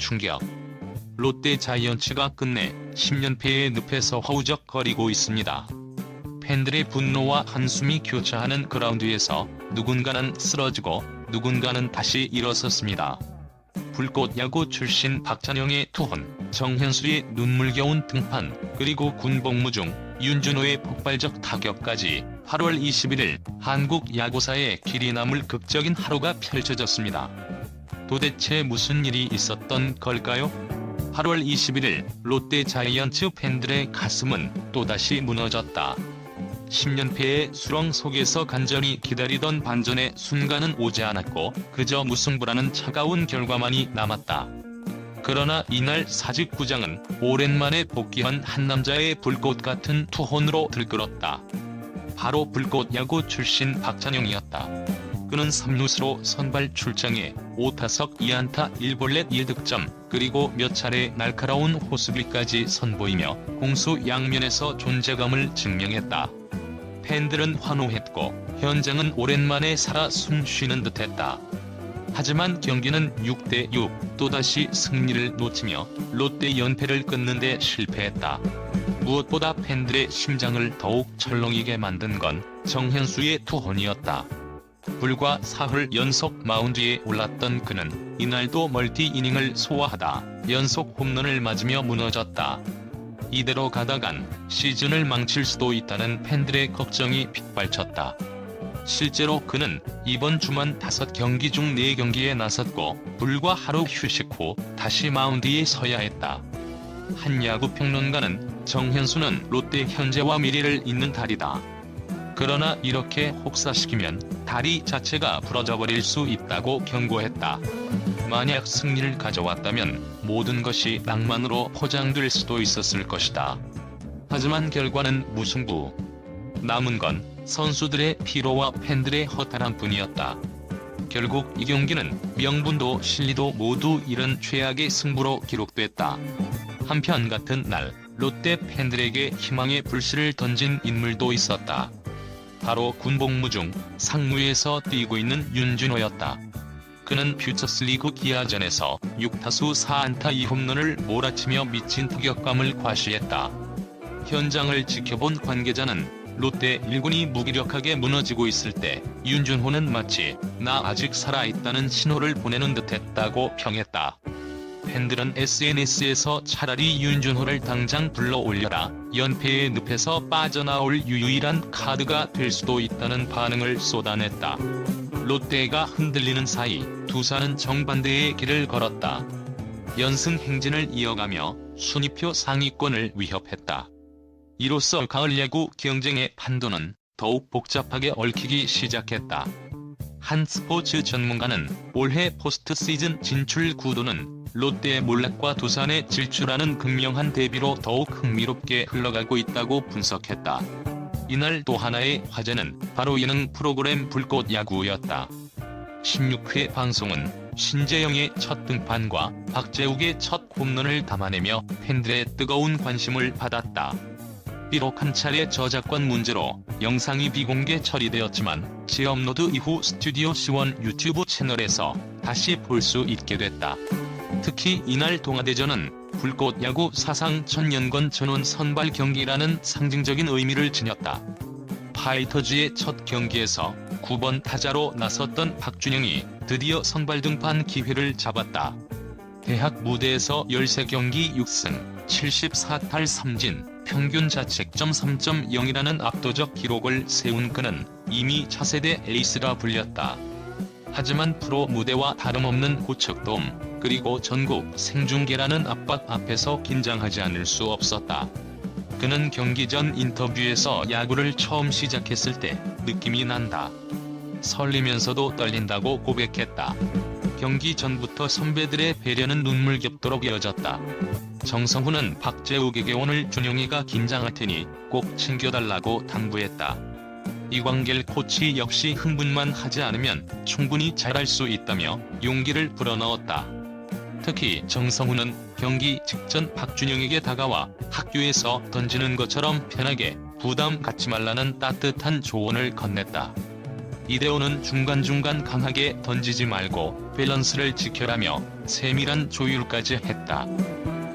충격. 롯데 자이언츠가 끝내 10연패의 늪에서 허우적거리고 있습니다. 팬들의 분노와 한숨이 교차하는 그라운드에서 누군가는 쓰러지고 누군가는 다시 일어섰습니다. 불꽃 야구 출신 박찬영의 투혼, 정현수의 눈물겨운 등판, 그리고 군복무 중 윤준호의 폭발적 타격까지 8월 21일 한국 야구사에 길이 남을 극적인 하루가 펼쳐졌습니다. 도대체 무슨 일이 있었던 걸까요? 8월 21일 롯데 자이언츠 팬들의 가슴은 또다시 무너졌다. 10년패의 수렁 속에서 간절히 기다리던 반전의 순간은 오지 않았고 그저 무승부라는 차가운 결과만이 남았다. 그러나 이날 사직구장은 오랜만에 복귀한 한 남자의 불꽃 같은 투혼으로 들끓었다. 바로 불꽃 야구 출신 박찬용이었다. 그는 3루수로 선발 출장해 5타석 2안타 1볼넷 1득점 그리고 몇 차례 날카로운 호수비까지 선보이며 공수 양면에서 존재감을 증명했다. 팬들은 환호했고 현장은 오랜만에 살아 숨 쉬는 듯했다. 하지만 경기는 6대6 또다시 승리를 놓치며 롯데 연패를 끊는데 실패했다. 무엇보다 팬들의 심장을 더욱 철렁이게 만든 건 정현수의 투혼이었다. 불과 사흘 연속 마운드에 올랐던 그는 이날도 멀티 이닝을 소화하다 연속 홈런을 맞으며 무너졌다. 이대로 가다간 시즌을 망칠 수도 있다는 팬들의 걱정이 빗발쳤다. 실제로 그는 이번 주만 5경기 중 4경기에 나섰고 불과 하루 휴식 후 다시 마운드에 서야 했다. 한 야구 평론가는 정현수는 롯데 현재와 미래를 잇는 달이다. 그러나 이렇게 혹사시키면 다리 자체가 부러져 버릴 수 있다고 경고했다. 만약 승리를 가져왔다면 모든 것이 낭만으로 포장될 수도 있었을 것이다. 하지만 결과는 무승부. 남은 건 선수들의 피로와 팬들의 허탈함 뿐이었다. 결국 이 경기는 명분도 실리도 모두 잃은 최악의 승부로 기록됐다. 한편 같은 날 롯데 팬들에게 희망의 불씨를 던진 인물도 있었다. 바로 군복무 중 상무에서 뛰고 있는 윤준호였다. 그는 퓨처스리그 기아전에서 6타수 4안타 2홈런을 몰아치며 미친 타격감을 과시했다. 현장을 지켜본 관계자는 롯데 1군이 무기력하게 무너지고 있을 때 윤준호는 마치 나 아직 살아있다는 신호를 보내는 듯했다고 평했다. 팬들은 SNS에서 차라리 윤준호를 당장 불러 올려라 연패의 늪에서 빠져나올 유일한 카드가 될 수도 있다는 반응을 쏟아냈다. 롯데가 흔들리는 사이 두산은 정반대의 길을 걸었다. 연승 행진을 이어가며 순위표 상위권을 위협했다. 이로써 가을 야구 경쟁의 판도는 더욱 복잡하게 얽히기 시작했다. 한 스포츠 전문가는 올해 포스트 시즌 진출 구도는 롯데의 몰락과 두산의 질주라는 극명한 대비로 더욱 흥미롭게 흘러가고 있다고 분석했다. 이날 또 하나의 화제는 바로 예능 프로그램 불꽃 야구였다. 16회 방송은 신재영의 첫 등판과 박재욱의 첫 홈런을 담아내며 팬들의 뜨거운 관심을 받았다. 비록 한 차례 저작권 문제로 영상이 비공개 처리되었지만 재업로드 이후 스튜디오 C1 유튜브 채널에서 다시 볼 수 있게 됐다. 특히 이날 동아대전은 불꽃 야구 사상 천년권 전원 선발 경기라는 상징적인 의미를 지녔다. 파이터즈의 첫 경기에서 9번 타자로 나섰던 박준영이 드디어 선발 등판 기회를 잡았다. 대학 무대에서 13경기 6승, 74탈 3진, 평균 자책점 3.0이라는 압도적 기록을 세운 그는 이미 차세대 에이스라 불렸다. 하지만 프로 무대와 다름없는 고척돔, 그리고 전국 생중계라는 압박 앞에서 긴장하지 않을 수 없었다. 그는 경기 전 인터뷰에서 야구를 처음 시작했을 때 느낌이 난다. 설리면서도 떨린다고 고백했다. 경기 전부터 선배들의 배려는 눈물겹도록 이어졌다. 정성훈은 박재욱에게 오늘 준영이가 긴장할 테니 꼭 챙겨달라고 당부했다. 이광길 코치 역시 흥분만 하지 않으면 충분히 잘할 수 있다며 용기를 불어넣었다. 특히 정성훈은 경기 직전 박준영에게 다가와 학교에서 던지는 것처럼 편하게 부담 갖지 말라는 따뜻한 조언을 건넸다. 이대호는 중간중간 강하게 던지지 말고 밸런스를 지켜라며 세밀한 조율까지 했다.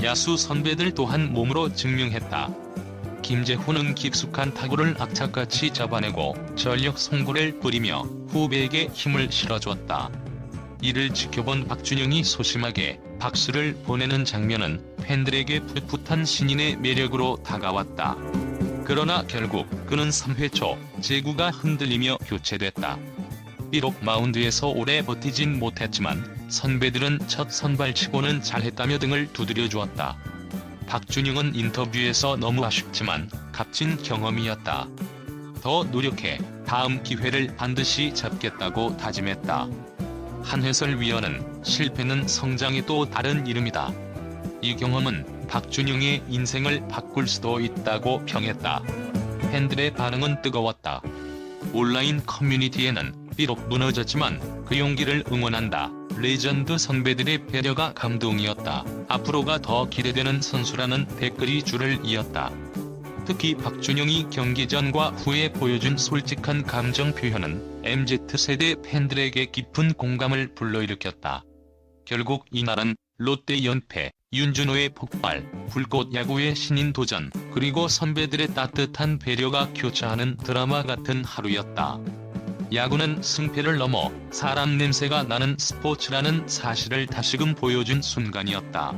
야수 선배들 또한 몸으로 증명했다. 김재훈은 깊숙한 타구를 악착같이 잡아내고 전력 송구를 뿌리며 후배에게 힘을 실어주었다. 이를 지켜본 박준영이 소심하게 박수를 보내는 장면은 팬들에게 풋풋한 신인의 매력으로 다가왔다. 그러나 결국 그는 3회 초 제구가 흔들리며 교체됐다. 비록 마운드에서 오래 버티진 못했지만 선배들은 첫 선발치고는 잘했다며 등을 두드려 주었다. 박준영은 인터뷰에서 너무 아쉽지만 값진 경험이었다. 더 노력해 다음 기회를 반드시 잡겠다고 다짐했다. 한 해설위원은 실패는 성장의 또 다른 이름이다. 이 경험은 박준영의 인생을 바꿀 수도 있다고 평했다. 팬들의 반응은 뜨거웠다. 온라인 커뮤니티에는 비록 무너졌지만 그 용기를 응원한다. 레전드 선배들의 배려가 감동이었다. 앞으로가 더 기대되는 선수라는 댓글이 줄을 이었다. 특히 박준영이 경기 전과 후에 보여준 솔직한 감정 표현은 MZ세대 팬들에게 깊은 공감을 불러일으켰다. 결국 이날은 롯데 연패, 윤준호의 폭발, 불꽃 야구의 신인 도전, 그리고 선배들의 따뜻한 배려가 교차하는 드라마 같은 하루였다. 야구는 승패를 넘어 사람 냄새가 나는 스포츠라는 사실을 다시금 보여준 순간이었다.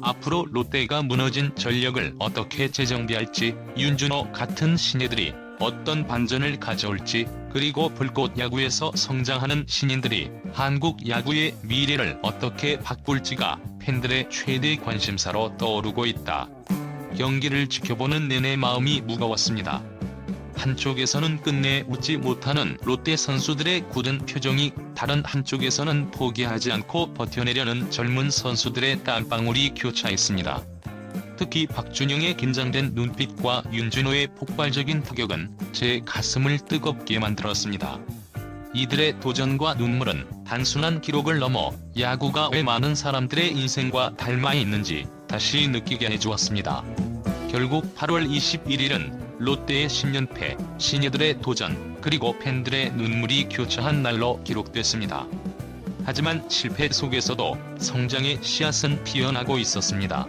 앞으로 롯데가 무너진 전력을 어떻게 재정비할지, 윤준호 같은 신예들이 어떤 반전을 가져올지, 그리고 불꽃 야구에서 성장하는 신인들이 한국 야구의 미래를 어떻게 바꿀지가 팬들의 최대 관심사로 떠오르고 있다. 경기를 지켜보는 내내 마음이 무거웠습니다. 한쪽에서는 끝내 웃지 못하는 롯데 선수들의 굳은 표정이 다른 한쪽에서는 포기하지 않고 버텨내려는 젊은 선수들의 땀방울이 교차했습니다. 특히 박준영의 긴장된 눈빛과 윤준호의 폭발적인 타격은 제 가슴을 뜨겁게 만들었습니다. 이들의 도전과 눈물은 단순한 기록을 넘어 야구가 왜 많은 사람들의 인생과 닮아 있는지 다시 느끼게 해주었습니다. 결국 8월 21일은 롯데의 10년패, 신예들의 도전, 그리고 팬들의 눈물이 교차한 날로 기록됐습니다. 하지만 실패 속에서도 성장의 씨앗은 피어나고 있었습니다.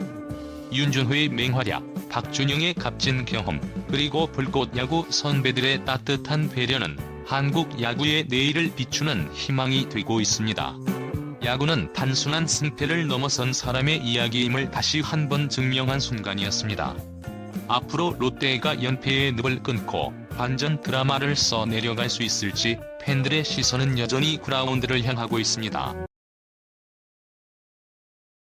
윤준호의 맹활약, 박준영의 값진 경험, 그리고 불꽃 야구 선배들의 따뜻한 배려는 한국 야구의 내일을 비추는 희망이 되고 있습니다. 야구는 단순한 승패를 넘어선 사람의 이야기임을 다시 한 번 증명한 순간이었습니다. 앞으로 롯데가 연패의 늪을 끊고 반전 드라마를 써 내려갈 수 있을지 팬들의 시선은 여전히 그라운드를 향하고 있습니다.